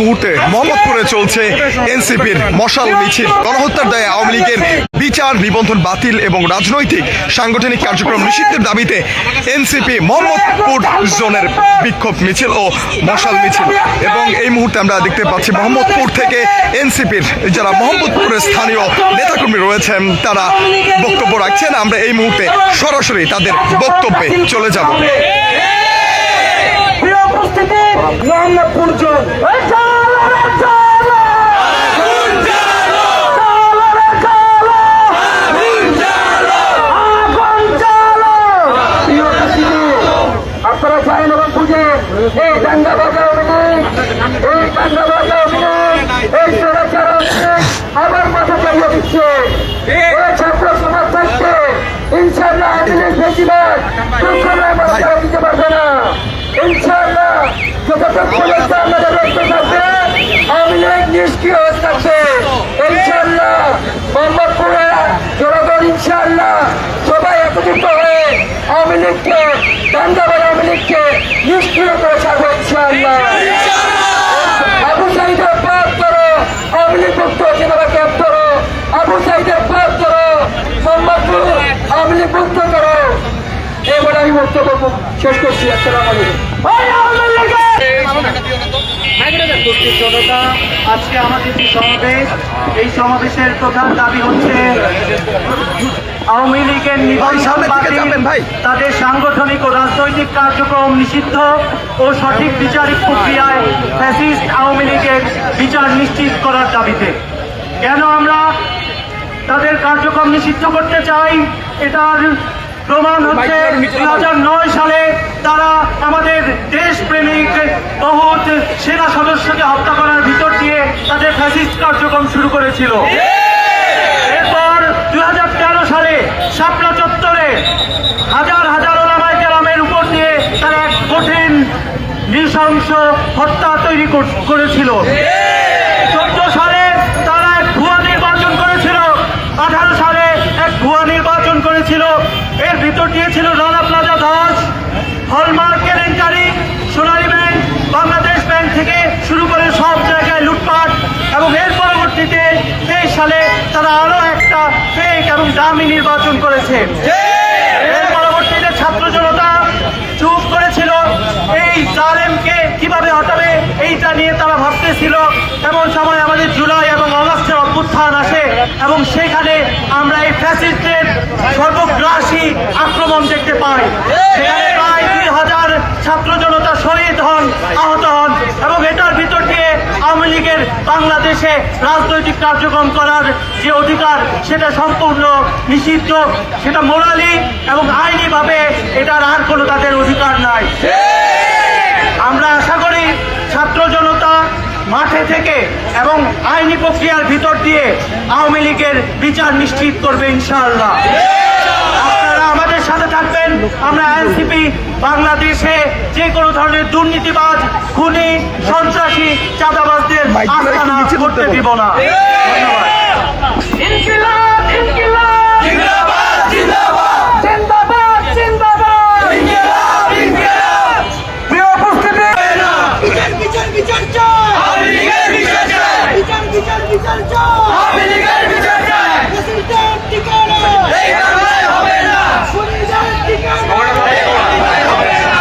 মুহূর্তে মোহাম্মদপুরে চলছে এনসিপির মশাল মিছিল। গণহত্যার দায়ে আওয়ামী লীগের বিচার নিবন্ধন বাতিল এবং রাজনৈতিক, সাংগঠনিক কার্যক্রম নিষিদ্ধের দাবিতে এনসিপি মোহাম্মদপুর জোনের বিক্ষোভ মিছিল ও মশাল মিছিল। এবং এই মুহূর্তে আমরা দেখতে পাচ্ছি মোহাম্মদপুর থেকে এনসিপির যারা মোহাম্মদপুরের স্থানীয় নেতাকর্মী রয়েছেন, তারা বক্তব্য রাখছেন। আমরা এই মুহূর্তে সরাসরি তাদের বক্তব্যে চলে যাব। মোহাম্মদপুর জোন। বেশিরভাগ দিতে পারবে না। ইনশাল্লাহ যতটুকু পর্যন্ত আমাদের রক্ত থাকবে। আওয়ামী নিষ্ক্রিয় হয়ে থাকবে ইনশাল্লাহ মোহাম্মদপুরে জনগণ ইনশাল্লাহ সবাই একত্রিত হয়ে আওয়ামী লীগকে দান্দাবাদ আওয়ামী লীগকে নিষ্ক্রিয় করে ছাড়বে ইনশাল্লাহ আবু সাইদের পাপ করো আওয়ামী লীগ মুক্ত জেনারা ক্যাম্প করো আবু সাইদের পাপ করো মোহাম্মদপুর আওয়ামী লীগ মুক্ত করো এবার আমি বক্তব্য শেষ করছি আসসালামু আলাইকুম। আজকে আমাদের যে সমাবেশ এই সমাবেশের প্রধান দাবি হচ্ছে আওয়ামী লীগের। তাদের সাংগঠনিক ও রাজনৈতিক কার্যক্রম নিষিদ্ধ ও সঠিক বিচারিক প্রক্রিয়ায় ফ্যাসিস্ট আওয়ামী লীগের বিচার নিশ্চিত করার দাবিতে। কেন আমরা তাদের কার্যক্রম নিষিদ্ধ করতে চাই? এটার প্রমাণ হচ্ছে দুই হাজার নয় সালে তারা আমাদের দেশপ্রেমিক বহুত সেনা সদস্যকে হত্যা করার ভিতর দিয়ে তাদের ফ্যাসিস্ট কার্যক্রম শুরু করেছিল। এরপর দু হাজার তেরো সালে শাপলা চত্বরে হাজার হাজার ওলামাই গ্রামের উপর দিয়ে তারা এক কঠিন নৃশংস হত্যা তৈরি কর- করেছিল চোদ্দ সালে তারা এক ভুয়া নির্বাচন করেছিল আঠারো সালে এক ভুয়া নির্বাচন করেছিল এর ভিতর দিয়েছিল রানা প্লাজা ধস হলমার্ক কেলেঙ্কারি সোনালী ব্যাংক বাংলাদেশ ব্যাংক থেকে শুরু করে সব জায়গায় লুটপাট এবং এর পরবর্তীতে তেইশ সালে তারা আরও একটা ফেক এবং দামি নির্বাচন করেছে। এর পরবর্তীতে ছাত্র জনতা চুপ করেছিল। এই জালেমকে কীভাবে হটাবে, এইটা নিয়ে তারা ভাবতেছিল। এমন সময় আমাদের জুলাই এবং অগস্টের অভ্যুত্থান আসে এবং সেখানে আমরা এই ফ্যাসিস্টের সর্বগ্রাসী আক্রমণ দেখতে পাই। সেখানে প্রায় দুই হাজার ছাত্র জনতা শহীদ হন, আহত হন এবং এটার আওয়ামী লীগের বাংলাদেশে রাজনৈতিক কার্যক্রম করার যে অধিকার, সেটা সম্পূর্ণ নিষিদ্ধ, সেটা মোরালি এবং আইনিভাবে এটার আর কোনো তাদের অধিকার নাই। আমরা আশা করি ছাত্র জনতা মাঠে থেকে এবং আইনি প্রক্রিয়ার ভিতর দিয়ে আওয়ামী লীগের বিচার নিশ্চিত করবে ইনশাআল্লাহ। আপনারা আমাদের সাথে থাকবেন। আমরা এনসিপি বাংলাদেশে যে কোনো ধরনের দুর্নীতিবাজ খুনি সন্ত্রাসী চাঁদাবাজদের করতে করতে দিব না। ধন্যবাদ।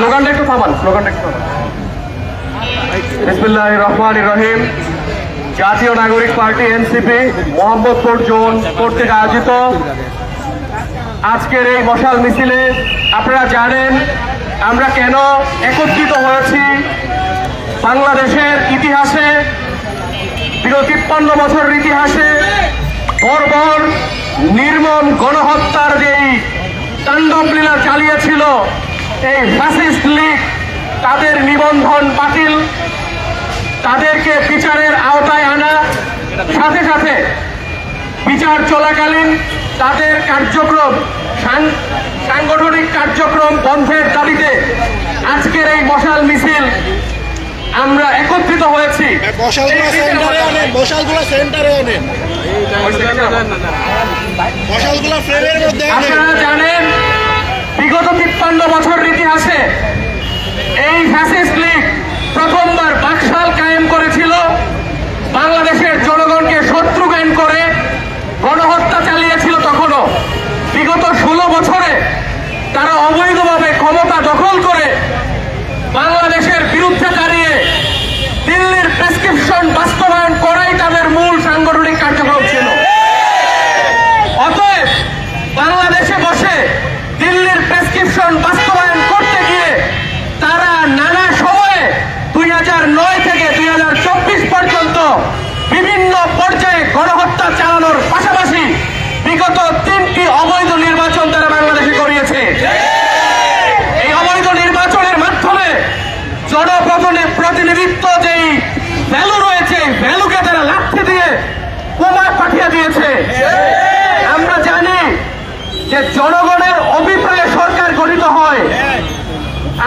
স্লোগানটা একটু থামান, স্লোগানটা একটু বিসমিল্লাহ রহমান রহিম। জাতীয় নাগরিক পার্টি, এনসিপি, মোহাম্মদপুর জোন কর্তৃক আয়োজিত আজকের এই মশাল মিছিলে আপনারা জানেন আমরা কেন একত্রিত হয়েছি বাংলাদেশের ইতিহাসে, বিগত তিপ্পান্ন বছরের ইতিহাসে। বর্বর, নির্মম গণহত্যার যেই তাণ্ডব লীলা চালিয়েছিল এই ফ্যাসিস্ট লীগ তাদের নিবন্ধন বাতিল তাদেরকে বিচারের আওতায় আনা সাথে সাথে বিচার চলাকালীন তাদের কার্যক্রম সাংগঠনিক কার্যক্রম বন্ধের দাবিতে আজকের এই মশাল মিছিল আমরা একত্রিত হয়েছি মশালগুলো সেন্টারে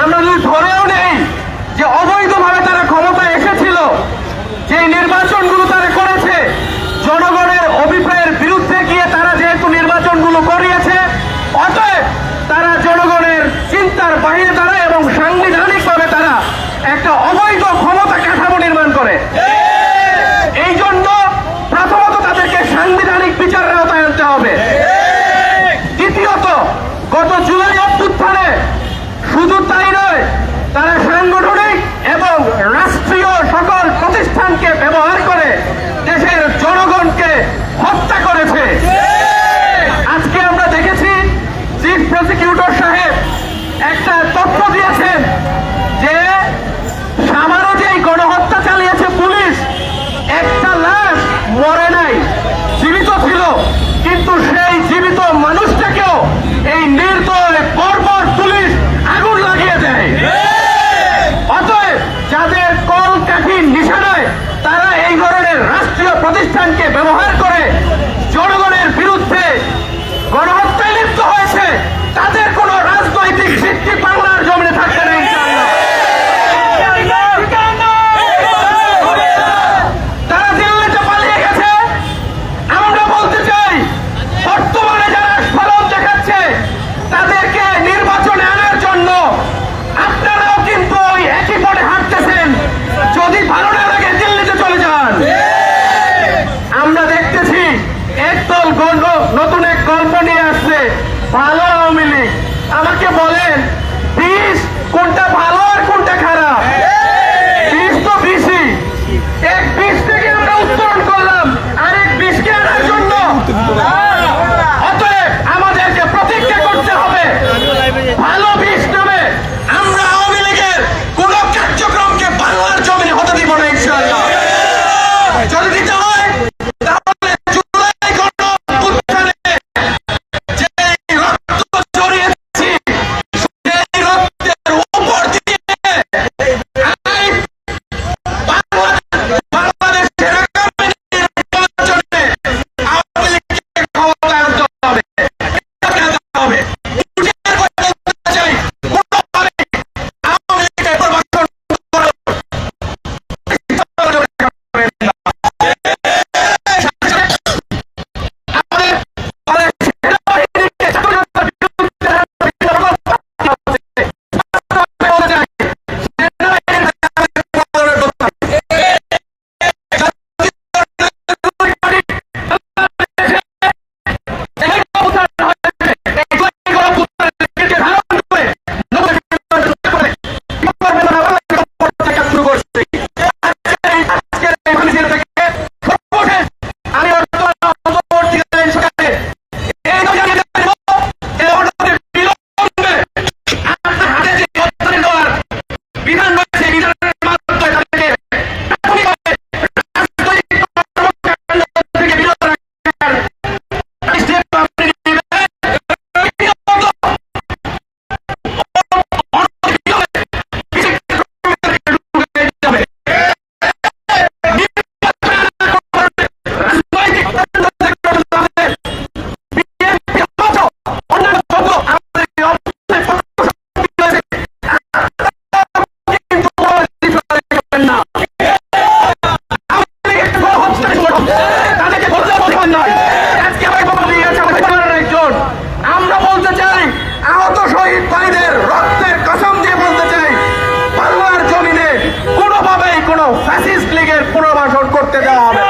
আমরা যদি ধরেও নেই যে অবৈধভাবে তারা ক্ষমতা এসেছিল, যে নির্বাচনগুলো তারা করেছে, জনগণের অভিপ্রায়ের বিরুদ্ধে গিয়ে তারা যেহেতু নির্বাচনগুলো করিয়েছে, অতএব তারা জনগণের চিন্তার বাইরে তারা এবং সাংবিধানিকভাবে তারা একটা অব পুনর্বাসন করতে দেওয়া হবে।